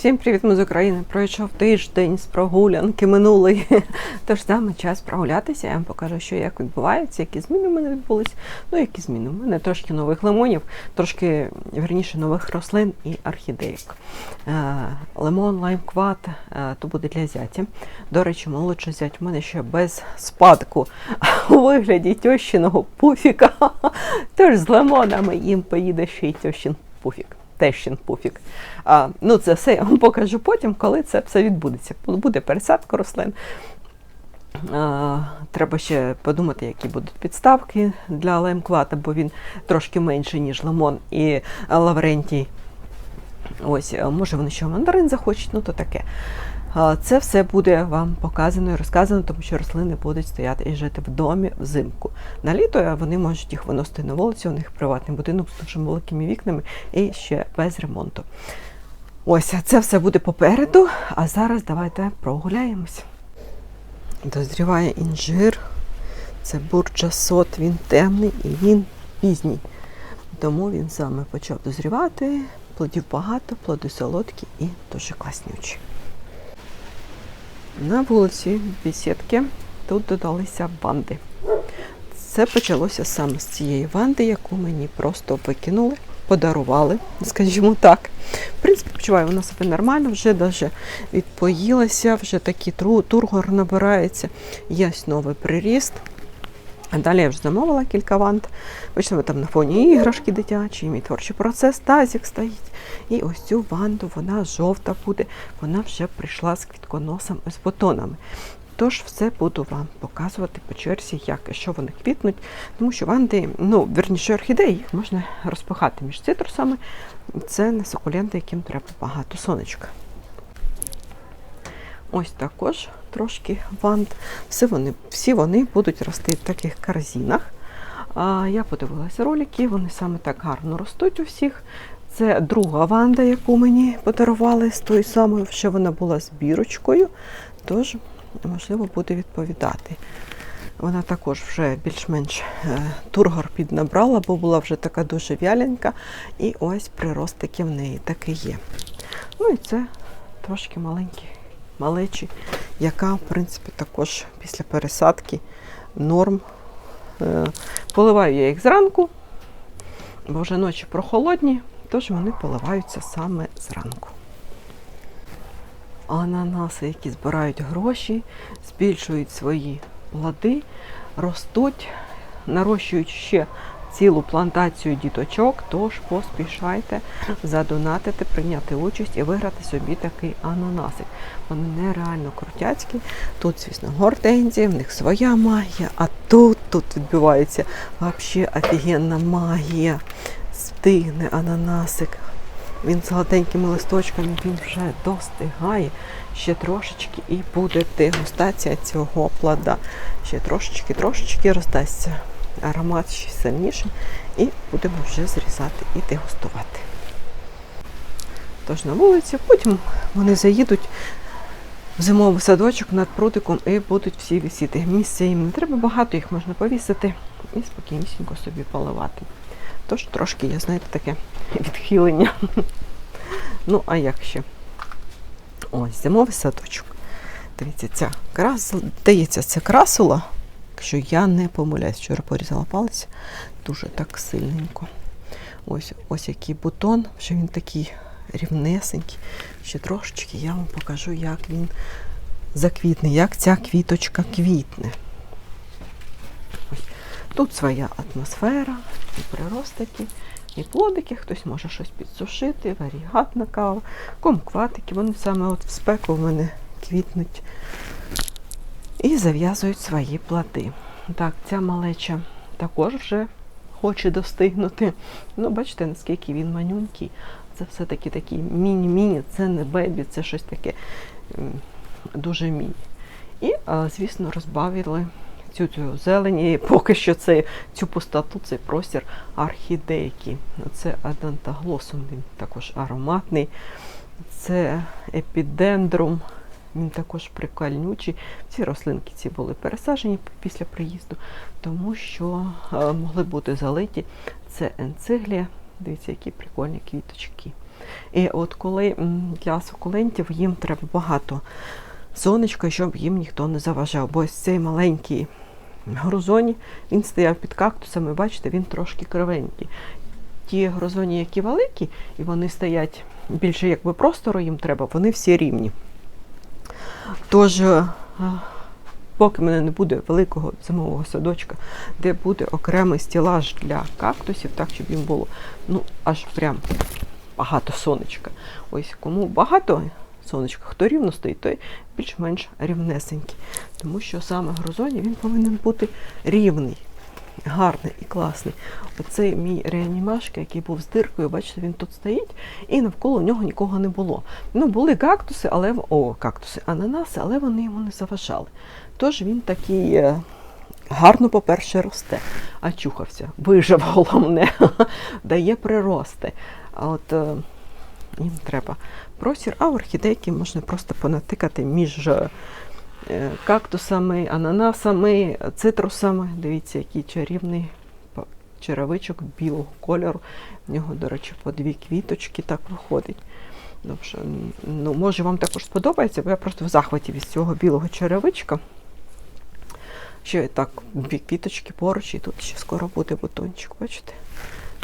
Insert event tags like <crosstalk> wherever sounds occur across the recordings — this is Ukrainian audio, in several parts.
Всім привіт, ми з України. Пройшов тиждень з прогулянки минулий. <laughs> Тож саме час прогулятися. Я вам покажу, що як відбувається, які зміни в мене відбулись. Ну, які зміни? У мене трошки нових лимонів, трошки верніше нових рослин і орхідейок. Е, Лимон, лайм, кват, е, то буде для зятя. До речі, молодший зять у мене ще без спадку <laughs> у вигляді тьощиного пуфіка. <laughs> Тож з лимонами їм поїде ще й тьощин пуфік. Тещин пуфік. А, ну, це все я вам покажу потім, коли це все відбудеться. Буде пересадка рослин. А, треба ще подумати, які будуть підставки для лаймквата, бо він трошки менший, ніж лимон і лаврентій. Ось, може, вони ще мандарин захочуть, ну то таке. Це все буде вам показано і розказано, тому що рослини будуть стояти і жити в домі взимку. На літо вони можуть їх виносити на вулицю, у них приватний будинок з дуже великими вікнами і ще без ремонту. Ось це все буде попереду, а зараз давайте прогуляємось. Дозріває інжир, це бурджасот, він темний і він пізній. Тому він саме почав дозрівати, плодів багато, плоди солодкі і дуже класнючі. На вулиці бесідки тут додалися банди. Це почалося саме з цієї ванди, яку мені просто викинули, подарували, скажімо так. В принципі, почуваю, вона себе нормально, вже даже відпоїлася, вже такий тургор набирається. Є новий приріст. Далі я вже замовила кілька вант. Бачимо, там на фоні іграшки дитячі, мій творчий процес, тазик стоїть. І ось цю ванду, вона жовта буде, вона вже прийшла з квітконосом з бутонами. Тож все буду вам показувати по черзі, як і що вони квітнуть, тому що ванди, ну, верніше орхідеї, їх можна розпихати між цитрусами. Це не сукуленти, яким треба багато сонечка. Ось також трошки вант. Всі вони, всі вони будуть рости в таких корзинах. А, я подивилася ролики, вони саме так гарно ростуть у всіх. Це друга ванда, яку мені подарували з тою самою, що вона була з бірочкою, тож, можливо, буде відповідати. Вона також вже більш-менш е, тургор піднабрала, бо була вже така дуже вяленька. І ось прирост таки в неї таки є. Ну і це трошки маленькі малечі, яка, в принципі, також після пересадки норм. Е, Поливаю я їх зранку, бо вже ночі прохолодні, тож вони поливаються саме зранку. Ананаси, які збирають гроші, збільшують свої плоди, ростуть, нарощують ще цілу плантацію діточок, тож поспішайте задонатити, прийняти участь і виграти собі такий ананасик. Вони нереально крутяцькі. Тут, звісно, гортензія, в них своя магія, а тут тут відбувається взагалі офігенна магія. Стигне ананасик. Він з гладенькими листочками, він вже достигає. Ще трошечки і буде дегустація цього плода. Ще трошечки, трошечки роздасться аромат ще сильніший, і будемо вже зрізати і дегустувати. Тож на вулиці, потім вони заїдуть в зимовий садочок над прутиком і будуть всі висіти. Місця їм не треба багато, їх можна повісити і спокійнісінько собі поливати. Тож трошки, я знаєте, таке відхилення. Ну, а як ще? Ось, зимовий садочок. Дивіться, ця крас... Здається, це красула. Якщо я не помиляюсь, вчора порізала палець дуже так сильненько. Ось ось який бутон, що він такий рівнесенький. Ще трошечки я вам покажу, як він заквітне, як ця квіточка квітне. Тут своя атмосфера, і прирост такий, і плодики, хтось може щось підсушити, варігатна кава, комкватики, вони саме от в спеку в мене квітнуть і зав'язують свої плоди. Так, ця малеча також вже хоче достигнути. Ну, бачите, наскільки він манюнький. Це все-таки такі міні-міні, це не бебі, це щось таке дуже міні. І, звісно, розбавили цю цю зелені, поки що це, цю пустоту, цей простір орхідейки. Це адантаглосум, він також ароматний. Це епідендрум. Він також прикольнючий. Ці рослинки ці були пересаджені після приїзду, тому що е, могли бути залиті. Це енциглія. Дивіться, які прикольні квіточки. І от коли для сукулентів їм треба багато сонечка, щоб їм ніхто не заважав. Бо ось цей маленький грузоні, він стояв під кактусами, бачите, він трошки кривенький. Ті грузоні, які великі, і вони стоять більше якби простору їм треба, вони всі рівні. Тож, е, поки в мене не буде великого зимового садочка, де буде окремий стілаж для кактусів, так щоб їм було ну, аж прям багато сонечка. Ось кому багато сонечка, хто рівно стоїть, той більш-менш рівнесенький. Тому що саме грозоні він повинен бути рівний, гарний і класний. Оцей мій реанімашка, який був з диркою, бачите, він тут стоїть, і навколо нього нікого не було. Ну, були кактуси, але о, кактуси, ананаси, але вони йому не заважали. Тож він такий. е, Гарно, по-перше, росте, а чухався, вижив <laughs> головне, дає прирости. А от е, їм треба простір, а орхідейки можна просто понатикати між е, кактусами, ананасами, цитрусами. Дивіться, який чарівний черевичок білого кольору. В нього, до речі, по дві квіточки так виходить. Добре, ну, може вам також сподобається, бо я просто в захваті від цього білого черевичка. Ще так, дві квіточки поруч, і тут ще скоро буде бутончик, бачите?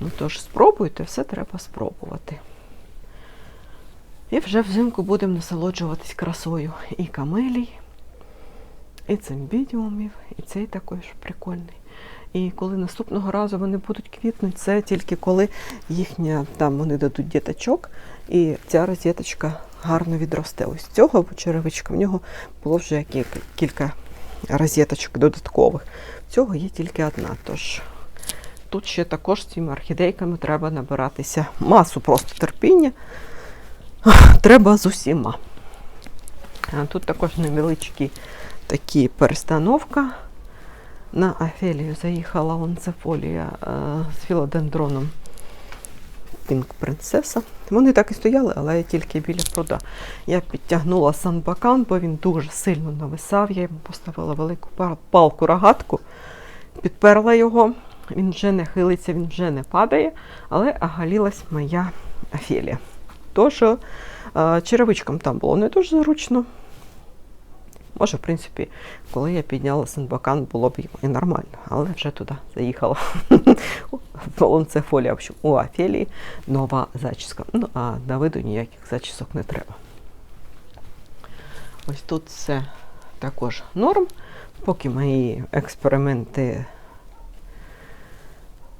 Ну тож спробуйте, все треба спробувати. І вже взимку будемо насолоджуватись красою і камелій, і цимбідіумів, і цей також прикольний. І коли наступного разу вони будуть квітнути, це тільки коли їхня, там вони дадуть діточок, і ця розеточка гарно відросте. Ось цього черевичка в нього було вже кілька, кілька розеточок додаткових. Цього є тільки одна. Тож тут ще також з цими орхідейками треба набиратися масу просто терпіння. Треба з усіма. Тут також невеличкі такі перестановка. На Афелію заїхала ланцефолія е, з філодендроном Пінк Принцеса. Вони так і стояли, але тільки біля пруда. Я підтягнула санбакан, бо він дуже сильно нависав. Я йому поставила велику палку рогатку, підперла його. Він вже не хилиться, він вже не падає, але оголілась моя Афелія. Тож е, черевичкам там було не дуже зручно. Може, в принципі, коли я підняла санбакан, було б і нормально, але вже туди заїхала. <laughs> В общем, у Афелії нова зачіска. Ну, а Давиду ніяких зачісок не треба. Ось тут це також норм. Поки мої експерименти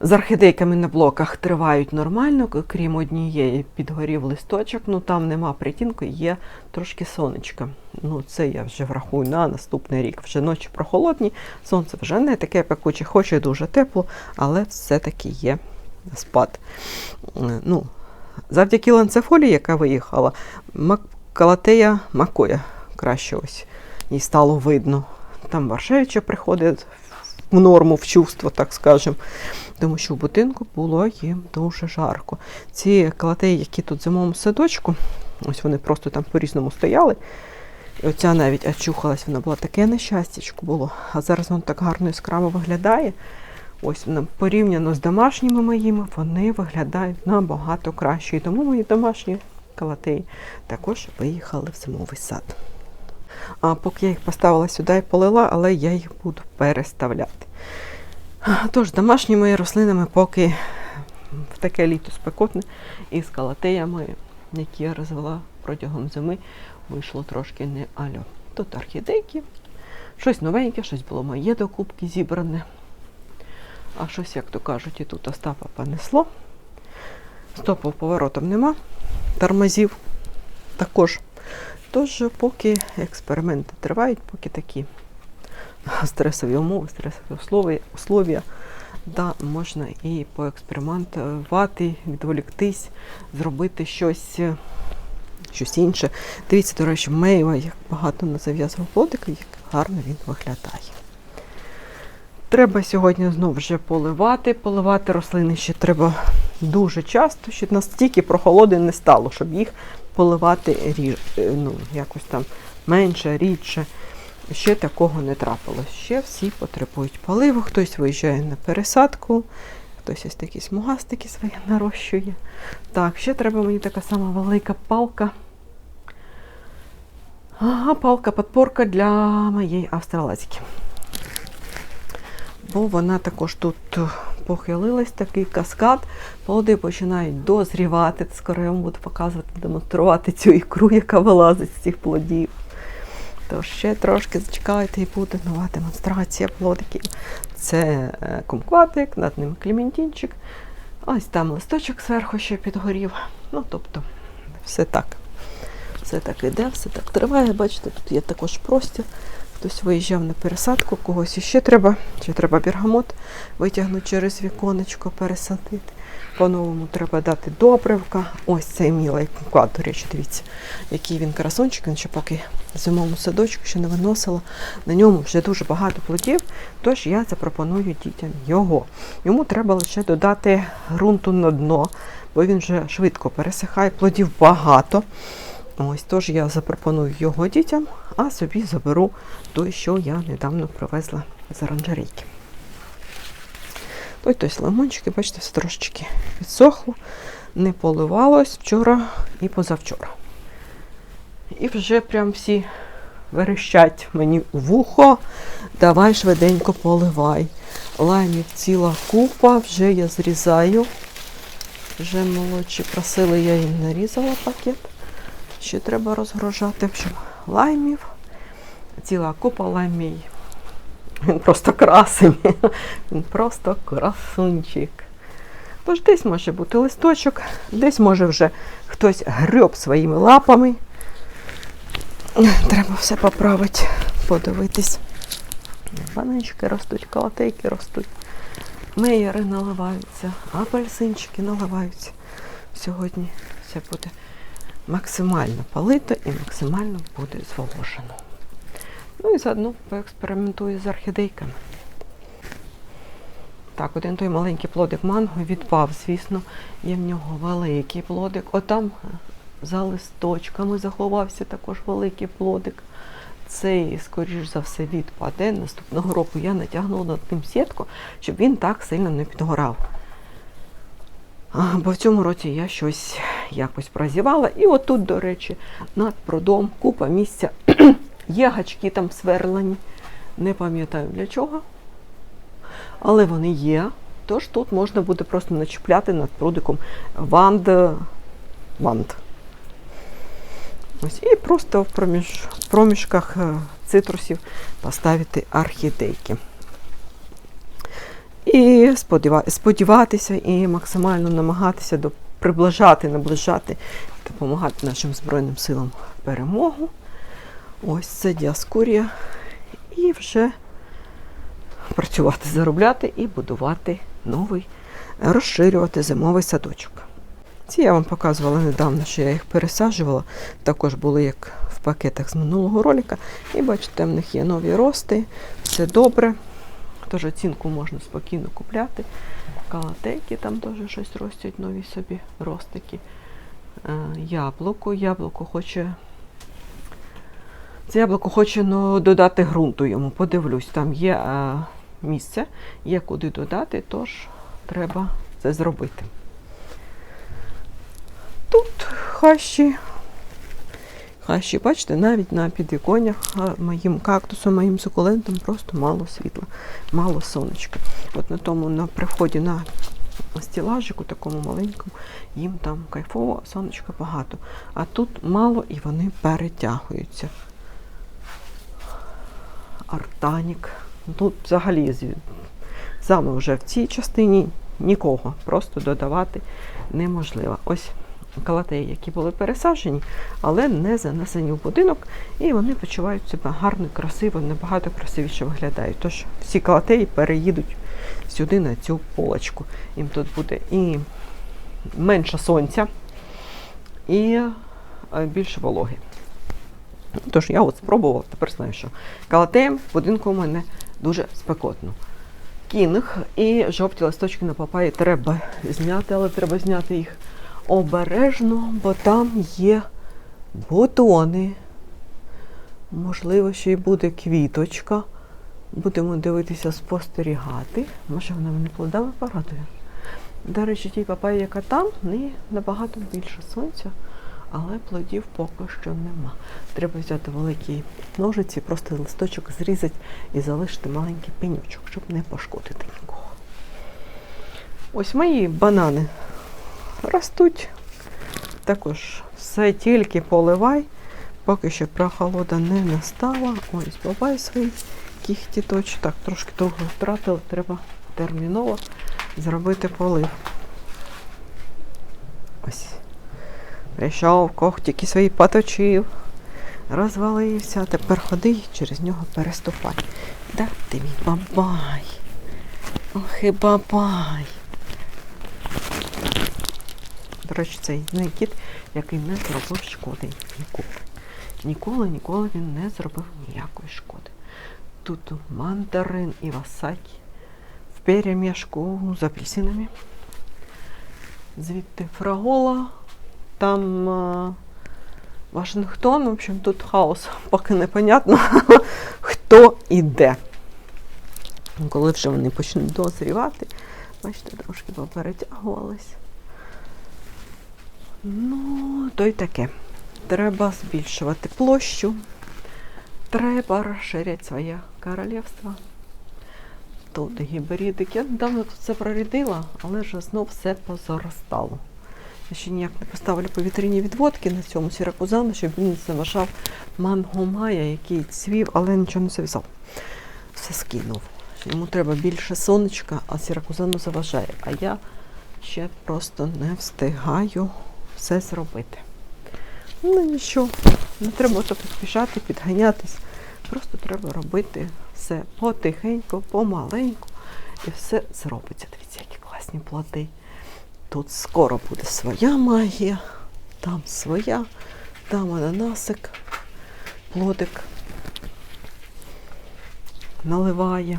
з орхідейками на блоках тривають нормально, крім однієї підгорів листочок, ну там нема притінку, є трошки сонечка. Ну, це я вже врахую на наступний рік. Вже ночі прохолодні, сонце вже не таке пекуче, хоч і дуже тепло, але все-таки є спад. Е, Ну, завдяки ланцефолії, яка виїхала, мак- калатея макоя краще ось їй стало видно. Там Варшевича приходить в норму, в чувство, так скажемо. Тому що в будинку було їм дуже жарко. Ці калатеї, які тут в зимовому садочку, ось вони просто там по-різному стояли. І оця навіть очухалась, вона була таке нещастячко було. А зараз воно так гарно яскраво виглядає. Ось порівняно з домашніми моїми, вони виглядають набагато краще. І тому мої домашні калатеї також виїхали в зимовий сад. А поки я їх поставила сюди і полила, але я їх буду переставляти. Тож, домашні мої рослинами поки в таке літо спекотне і з калатеями, які я розвела протягом зими, вийшло трошки не альо. Тут орхідейки, щось новеньке, щось було моє до кубки зібране. А щось, як то кажуть, і тут Остапа понесло. Стопу поворотом нема, тормозів також. Тож, поки експерименти тривають, поки такі <laughs> стресові умови, стресові условия, да, можна і поекспериментувати, відволіктись, зробити щось, е, щось інше. Дивіться, до речі, Мейва, як багато не зав'язував плодика, як гарно він виглядає. Треба сьогодні знову вже поливати. Поливати рослини ще треба дуже часто, щоб настільки прохолоди не стало, щоб їх поливати е, ну, якось там менше, рідше. Ще такого не трапилось. Ще всі потребують поливу, хтось виїжджає на пересадку, Хтось ось такі смугастики свої нарощує. Так, ще треба мені така сама велика палка. Ага, палка-подпорка для моєї австралазики. Бо вона також тут похилилась, такий каскад. Плоди починають дозрівати. Скоро я вам буду показувати, демонструвати цю ікру, яка вилазить з цих плодів. Тож ще трошки зачекайте і буде нова демонстрація плодиків. Це е, кумкватик, над ним клементінчик. Ось там листочок зверху ще підгорів. Ну, тобто, все так. Все так іде, все так триває. Бачите, тут є також простір. Хтось виїжджав на пересадку, когось іще треба. Чи треба бергамот витягнути через віконечко, пересадити. По-новому треба дати добривка. Ось цей мілий кумкват, до речі, дивіться, який він красунчик, він ще поки зимовому садочку ще не виносила. На ньому вже дуже багато плодів, тож я запропоную дітям його. Йому треба лише додати ґрунту на дно, бо він вже швидко пересихає, плодів багато. Ось тож я запропоную його дітям, а собі заберу той, що я недавно привезла з оранжерейки. Той тось лимончики, бачите, все трошечки відсохло, не поливалось вчора і позавчора. І вже прям всі верещать мені вухо. Давай швиденько поливай. Лаймів ціла купа, вже я зрізаю. Вже молодші просили, я їм нарізала пакет. Ще треба розгружати. В общем, лаймів. Ціла купа лаймій. Він просто красень. <laughs> Він просто красунчик. Тож десь може бути листочок, десь може вже хтось греб своїми лапами. <laughs> Треба все поправити, подивитись. Бананчики ростуть, калатейки ростуть. Меєри наливаються, апельсинчики наливаються. Сьогодні все буде максимально полито і максимально буде зволожено. Ну і заодно поекспериментую з орхідейками. Так, один той маленький плодик манго відпав, звісно, є в нього великий плодик. Отам за листочками заховався також великий плодик. Цей, скоріш за все, відпаде. Наступного року я натягнула над ним сітку, щоб він так сильно не підгорав. Бо в цьому році я щось якось прозівала. І отут, до речі, над прудом купа місця. <clears throat> Є гачки там сверлені. Не пам'ятаю для чого. Але вони є. Тож тут можна буде просто начіпляти над прудиком ванд. ванд. Ось, і просто в проміж, проміжках е, цитрусів поставити орхідейки. І сподіва- сподіватися і максимально намагатися до, приближати, наближати, допомагати нашим Збройним силам перемогу. Ось це діаскурія. І вже працювати, заробляти і будувати новий, розширювати зимовий садочок. Ці я вам показувала недавно, що я їх пересаджувала. Також були як в пакетах з минулого ролика. І бачите, в них є нові рости, все добре. Тож оцінку можна спокійно купляти. Калатейки там теж щось ростять, нові собі ростики. Е, Яблуко. Яблуко хоче. Це яблуко хоче ну, додати ґрунту йому. Подивлюсь, там є е, місце, є куди додати, тож треба це зробити. Хащі. Хащі, бачите, навіть на підвіконнях моїм кактусом, моїм сукулентом просто мало світла, мало сонечка. От на тому на приході на стілажику, такому маленькому, їм там кайфово, сонечка багато. А тут мало і вони перетягуються. Артанік. Тут взагалі саме вже в цій частині нікого, просто додавати неможливо. Ось калатеї, які були пересаджені, але не занесені в будинок, і вони почувають себе гарно, красиво, набагато красивіше виглядають. Тож всі калатеї переїдуть сюди на цю полочку. Їм тут буде і менше сонця, і е, більше вологи. Тож я от спробувала, тепер знаю, що калатеєм в будинку у мене дуже спекотно. Кінг і жовті листочки на папаї треба зняти, але треба зняти їх обережно, бо там є бутони. Можливо, ще й буде квіточка. Будемо дивитися, спостерігати. Може, вона мене плодами порадує. До речі, тій папаї, яка там, неї набагато більше сонця, але плодів поки що нема. Треба взяти великі ножиці, просто листочок зрізати і залишити маленький пенючок, щоб не пошкодити нікого. Ось мої банани ростуть. Також все тільки поливай. Поки що прохолода не настала. Ось бабай свої кіхті точно. Так, трошки довго втратили, треба терміново зробити полив. Ось. Прийшов, когтики свої поточив, розвалився, а тепер ходи і через нього переступай. Да ти мій бабай. Ох і бабай. До речі, це єдиний кіт, який не зробив шкоди ніколи. Ніколи, ніколи він не зробив ніякої шкоди. Тут мандарин і васакі в перемішку з апельсинами. Звідти фрагола, там а, Вашингтон. В общем, тут хаос, <laughs> поки непонятно, <laughs> хто і де. Коли вже вони почнуть дозрівати, бачите, трошки поперетягувались. Ну, то й таке. Треба збільшувати площу. Треба розширяти своє королівство. Тут гібридик. Я недавно тут все прорядила, але ж знов все позаростало. Я ще ніяк не поставлю повітряні відводки на цьому сіракузану, щоб він не заважав манго Майя, який цвів, але нічого не зав'язав. Все скинув. Йому треба більше сонечка, а сіракузану заважає. А я ще просто не встигаю все зробити. Ну нічого, не треба то поспішати, підганятись. Просто треба робити все потихеньку, помаленьку, і все зробиться. Дивіться, які класні плоди. Тут скоро буде своя магія, там своя, там ананасик, плодик наливає.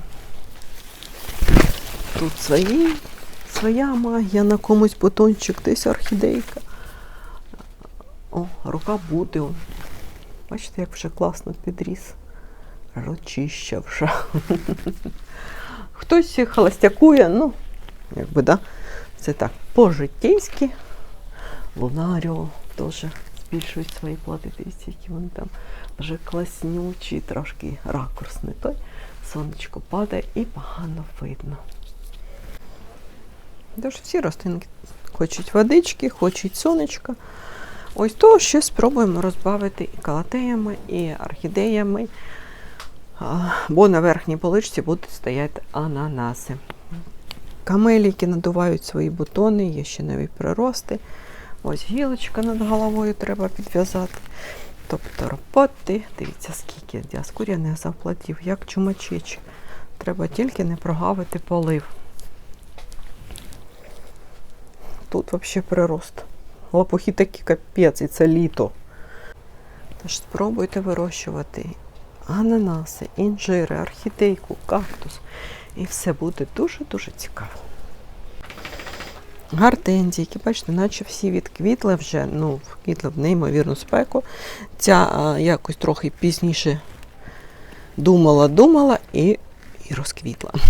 Тут свої, своя магія, на комусь бутончик, десь орхідейка. О, рука буде. Бачите, як вже класно підріс. Рочища вже. Хтось холостякує, ну, якби, да. Це так, по-житейськи. Лунаріо теж збільшують свої плоди. Дивіться, які вони там вже класнючі, трошки ракурс не той. Сонечко падає і погано видно. Тож всі рослинки хочуть водички, хочуть сонечка. Ось то ще спробуємо розбавити і калатеями, і орхідеями, бо на верхній поличці будуть стояти ананаси. Камеліки надувають свої бутони, є ще нові прирости. Ось гілочка над головою треба підв'язати. Тобто роботи, дивіться, скільки діаскурія не заплатів, як чумачечі. Треба тільки не прогавити полив. Тут взагалі прирост. Лопухи такі капець, і це літо. Тож спробуйте вирощувати ананаси, інжири, орхідейку, кактус. І все буде дуже-дуже цікаво. Гортензійки, бачите, наче всі відквітли вже, ну, вквітли в неймовірну спеку. Ця а, якось трохи пізніше думала, думала і, і розквітла. <laughs>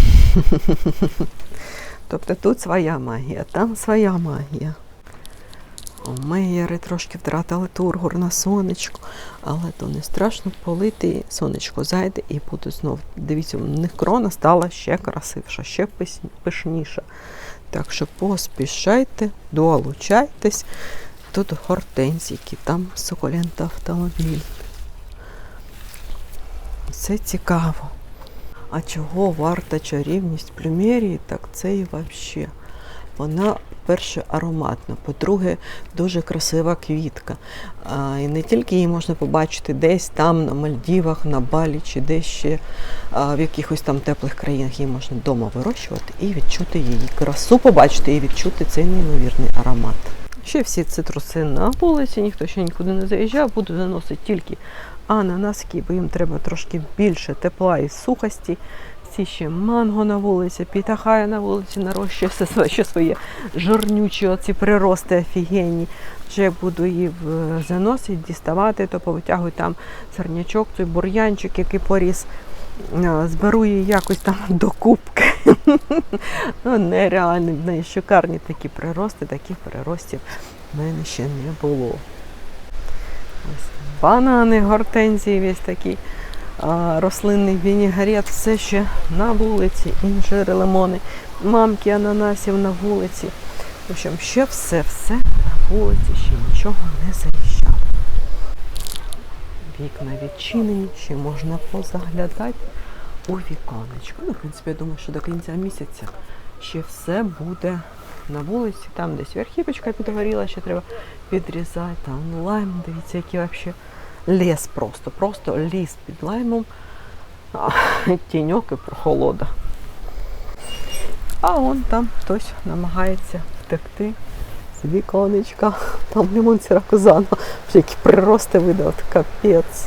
Тобто тут своя магія, там своя магія. Меєри трошки втратили тургор на сонечко, але то не страшно полити, сонечко зайде і буде знов. Дивіться, у них крона стала ще красивша, ще пишніша. Так що поспішайте, долучайтесь. Тут гортензійки, там сукулента автомобіль. Це цікаво. А чого варта чарівність плюмерії, так це і взагалі. Вона, перше, ароматна, по-друге, дуже красива квітка. А, і не тільки її можна побачити десь там, на Мальдівах, на Балі чи десь ще а, в якихось там теплих країнах її можна вдома вирощувати і відчути її красу, побачити і відчути цей неймовірний аромат. Ще всі цитруси на вулиці, ніхто ще нікуди не заїжджав, буду заносити тільки ананаски, бо їм треба трошки більше тепла і сухості. Ці ще манго на вулиці, пітахая на вулиці нарощує все своє, ще своє жирнючі оці прирости офігенні. Вже буду її заносити, діставати, то повитягую там сорнячок, той бур'янчик, який поріс е, зберу її якось там <laughs> до кубки. ну, нереально, в неї шикарні такі прирости, таких приростів в мене ще не було. Ось банани, гортензії, весь такий а, рослинний вінігрет, все ще на вулиці, інжири, лимони, мамки ананасів на вулиці. В общем, ще все-все на вулиці, ще нічого не заїжджало. Вікна відчинені, ще можна позаглядати у віконечко. Ну, в принципі, я думаю, що до кінця місяця ще все буде на вулиці. Там десь верхівочка підгоріла, ще треба підрізати. Там лайм, дивіться, який взагалі ліс просто. Просто ліс під лаймом. <laughs> Тіньок і прохолода. А он там хтось намагається втекти з віконечка. Там лимон сіракузана. Які прирости видав, капець.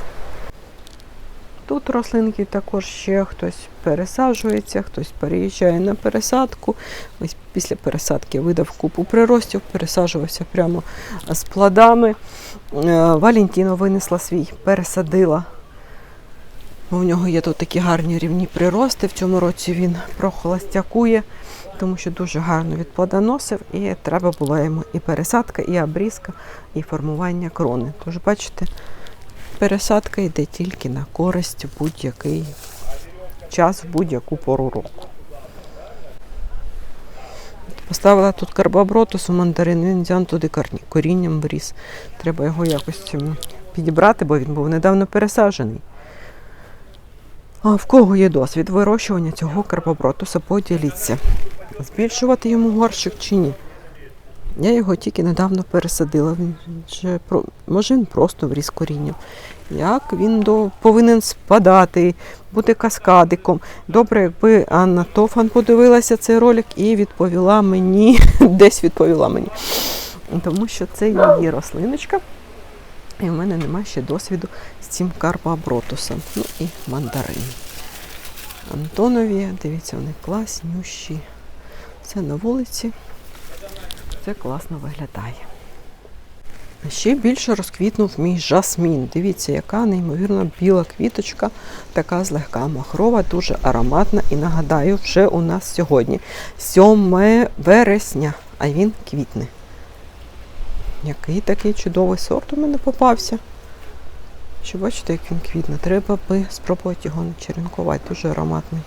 Тут рослинки також ще хтось пересаджується, хтось переїжджає на пересадку. Ось після пересадки видав купу приростів, пересаджувався прямо з плодами. Е, Валентіно винесла свій, пересадила. В нього є тут такі гарні рівні прирости. В цьому році він прохолостякує, тому що дуже гарно відплодоносив, і треба була йому і пересадка, і обрізка, і формування крони. Тож, бачите, пересадка йде тільки на користь в будь-який час, в будь-яку пору року. Поставила тут карбобротус у мандарин, він взяв туди корінням вріс. Треба його якось підібрати, бо він був недавно пересаджений. А в кого є досвід вирощування цього карбобротуса, поділіться. Збільшувати йому горщик чи ні? Я його тільки недавно пересадила. Він вже. Може він просто вріс корінням. Як він до... повинен спадати, бути каскадиком. Добре, якби Анна Тофан подивилася цей ролик і відповіла мені, <laughs> десь відповіла мені. Тому що це її рослиночка. І в мене немає ще досвіду з цим карпоабротусом. Ну і мандарин. Антонові, дивіться, вони класнющі. Це на вулиці. Це класно виглядає. Ще більше розквітнув мій жасмін. Дивіться, яка неймовірно біла квіточка, така злегка махрова, дуже ароматна. І нагадаю, вже у нас сьогодні 7 вересня, а він квітне. Який такий чудовий сорт у мене попався. Що бачите, як він квітне. Треба би спробувати його не черенкувати, дуже ароматний.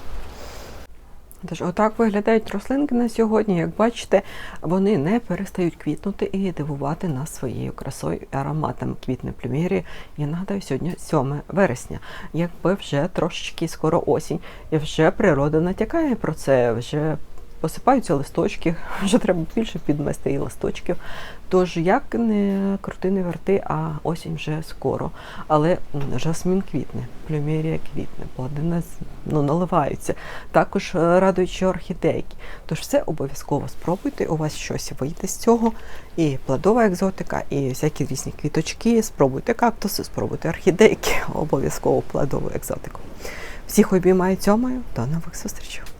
Тож, отак виглядають рослинки на сьогодні. Як бачите, вони не перестають квітнути і дивувати нас своєю красою і ароматом квітне плюмірі. Я нагадаю, сьогодні 7 вересня. Якби вже трошечки скоро осінь, і вже природа натякає про це, вже посипаються листочки, <laughs> вже треба більше підмести і листочків. Тож, як не крути, не верти, а осінь вже скоро. Але жасмін квітне, плюмерія квітне, плоди нас ну, наливаються. Також е, радуючі орхідейки. Тож все обов'язково спробуйте, у вас щось вийде з цього. І плодова екзотика, і всякі різні квіточки. Спробуйте кактуси, спробуйте орхідейки, <laughs> обов'язково плодову екзотику. Всіх обіймаю цьомаю, до нових зустрічей!